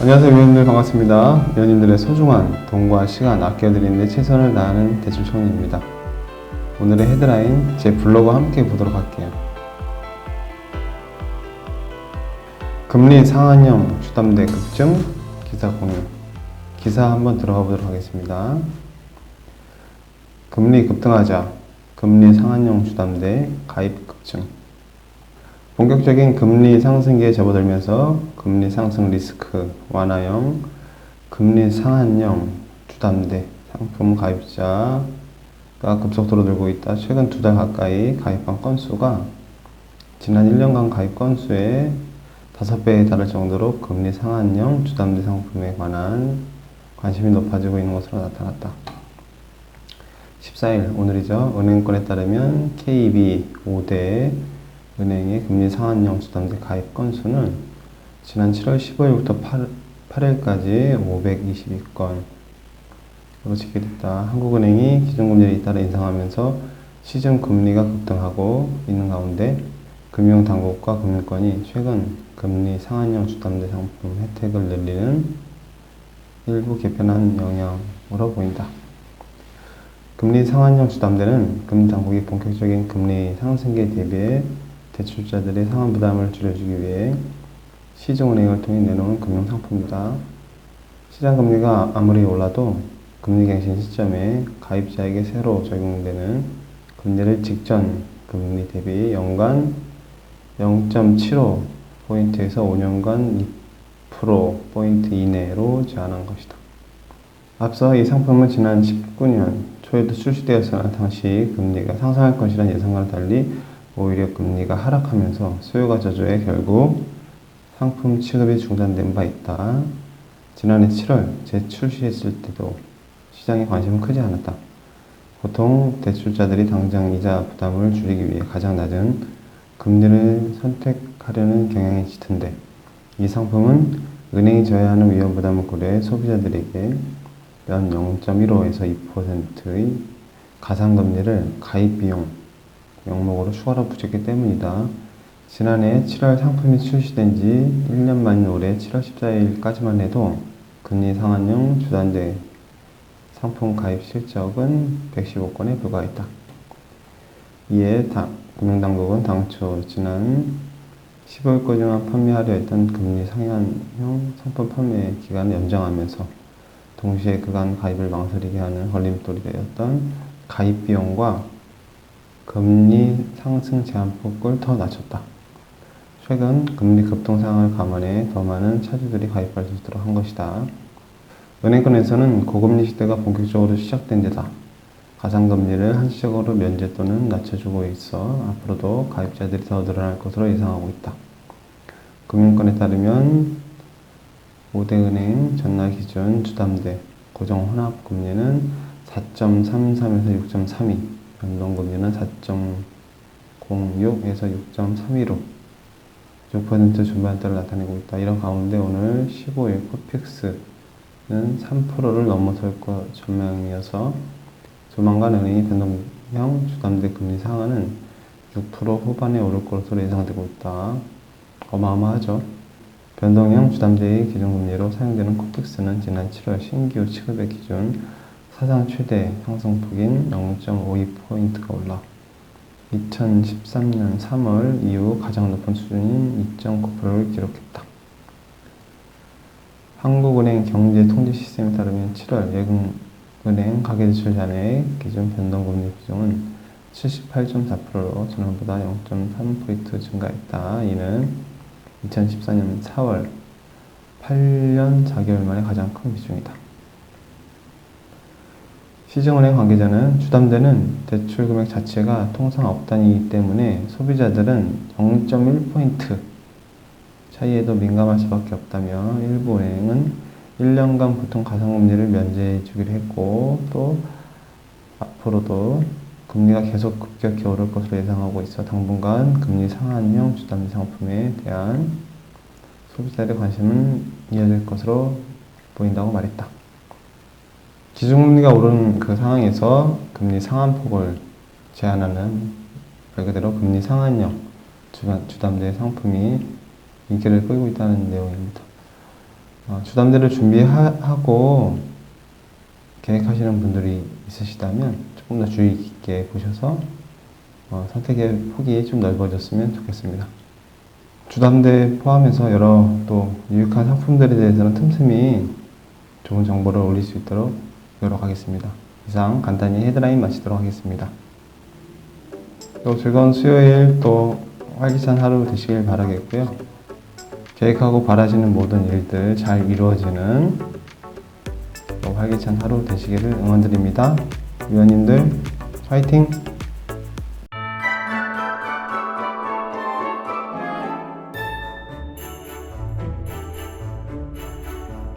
안녕하세요 위원님들 반갑습니다. 위원님들의 소중한 돈과 시간 아껴드리는 데 최선을 다하는 대출청년입니다. 오늘의 헤드라인 제 블로그와 함께 보도록 할게요. 금리 상한형 주담대 급증 기사 공유 기사 한번 들어가 보도록 하겠습니다. 금리 급등하자 금리 상한형 주담대 가입 급증 본격적인 금리 상승기에 접어들면서 금리 상승 리스크 완화형, 금리 상한형 주담대 상품 가입자가 급속도로 늘고 있다. 최근 두 달 가까이 가입한 건수가 지난 1년간 가입 건수의 5배에 달할 정도로 금리 상한형 주담대 상품에 관한 관심이 높아지고 있는 것으로 나타났다. 14일 오늘이죠. 은행권에 따르면 KB 5대 은행의 금리 상한형 주담대 가입 건수는 지난 7월 15일부터 8, 8일까지 522건으로 집계됐다. 한국은행이 기준금리를 잇따라 인상하면서 시중 금리가 급등하고 있는 가운데 금융당국과 금융권이 최근 금리 상한형 주담대 상품 혜택을 늘리는 일부 개편한 영향으로 보인다. 금리 상한형 주담대는 금당국이 본격적인 금리 상승기에 대비해 대출자들의 상환 부담을 줄여주기 위해 시중은행을 통해 내놓은 금융상품이다. 시장 금리가 아무리 올라도 금리 갱신 시점에 가입자에게 새로 적용되는 금리를 직전 금리 대비 연간 0.75포인트에서 5년간 2%포인트 이내로 제한한 것이다. 앞서 이 상품은 지난 19년 초에도 출시되었으나 당시 금리가 상승할 것이라는 예상과는 달리 오히려 금리가 하락하면서 수요가 저조해 결국 상품 취급이 중단된 바 있다. 지난해 7월 재출시했을 때도 시장의 관심은 크지 않았다. 보통 대출자들이 당장 이자 부담을 줄이기 위해 가장 낮은 금리를 선택하려는 경향이 짙은데 이 상품은 은행이 져야 하는 위험 부담을 고려해 소비자들에게 연 0.15에서 2%의 가상금리를 가입 비용 명목으로 추가로 붙였기 때문이다. 지난해 7월 상품이 출시된 지 1년 만인 올해 7월 14일까지만 해도 금리 상한형 주단대 상품 가입 실적은 115건에 불과했다. 이에 당, 금융당국은 당초 지난 15일까지만 판매하려 했던 금리 상한형 상품 판매 기간을 연장하면서 동시에 그간 가입을 망설이게 하는 걸림돌이 되었던 가입 비용과 금리 상승 제한폭을 더 낮췄다. 최근 금리 급등 상황을 감안해 더 많은 차주들이 가입할 수 있도록 한 것이다. 은행권에서는 고금리 시대가 본격적으로 시작된 데다 가상금리를 한시적으로 면제 또는 낮춰주고 있어 앞으로도 가입자들이 더 늘어날 것으로 예상하고 있다. 금융권에 따르면 5대 은행 전날 기준 주담대 고정 혼합 금리는 4.33에서 6.32, 변동금리는 4.06에서 6.32로 6% 중반대를 나타내고 있다. 이런 가운데 오늘 15일 코픽스는 3%를 넘어설 것 전망이어서 조만간 은행이 변동형 주담대 금리 상한은 6% 후반에 오를 것으로 예상되고 있다. 어마어마하죠. 변동형 주담대의 기준금리로 사용되는 코픽스는 지난 7월 신규 취급의 기준 사상 최대 상승폭인 0.52포인트가 올라 2013년 3월 이후 가장 높은 수준인 2.9%를 기록했다. 한국은행 경제통제 시스템에 따르면 7월 예금은행 가계대출 잔액 기준 변동금리 비중은 78.4%로 지난보다 0.3포인트 증가했다. 이는 2014년 4월 8년 4개월 만에 가장 큰 비중이다. 시중은행 관계자는 주담대는 대출 금액 자체가 통상 업단이기 때문에 소비자들은 0.1포인트 차이에도 민감할 수밖에 없다며 일부 은행은 1년간 보통 가상금리를 면제해 주기로 했고 또 앞으로도 금리가 계속 급격히 오를 것으로 예상하고 있어 당분간 금리 상한형 주담대 상품에 대한 소비자들의 관심은 이어질 것으로 보인다고 말했다. 기준금리가 오른 그 상황에서 금리 상한폭을 제한하는 말 그대로 금리 주담- 주담대 상품이 인기를 끌고 있다는 내용입니다. 어, 주담대를 준비하고 계획하시는 분들이 있으시다면 조금 더 주의 깊게 보셔서 어, 선택의 폭이 좀 넓어졌으면 좋겠습니다. 주담대 포함해서 여러 또 유익한 상품들에 대해서는 틈틈이 좋은 정보를 올릴 수 있도록 노력하겠습니다. 이상 간단히 헤드라인 마치도록 하겠습니다. 또 즐거운 수요일 또 활기찬 하루 되시길 바라겠고요. 계획하고 바라시는 모든 일들 잘 이루어지는 또 활기찬 하루 되시기를 응원드립니다. 위원님들 화이팅!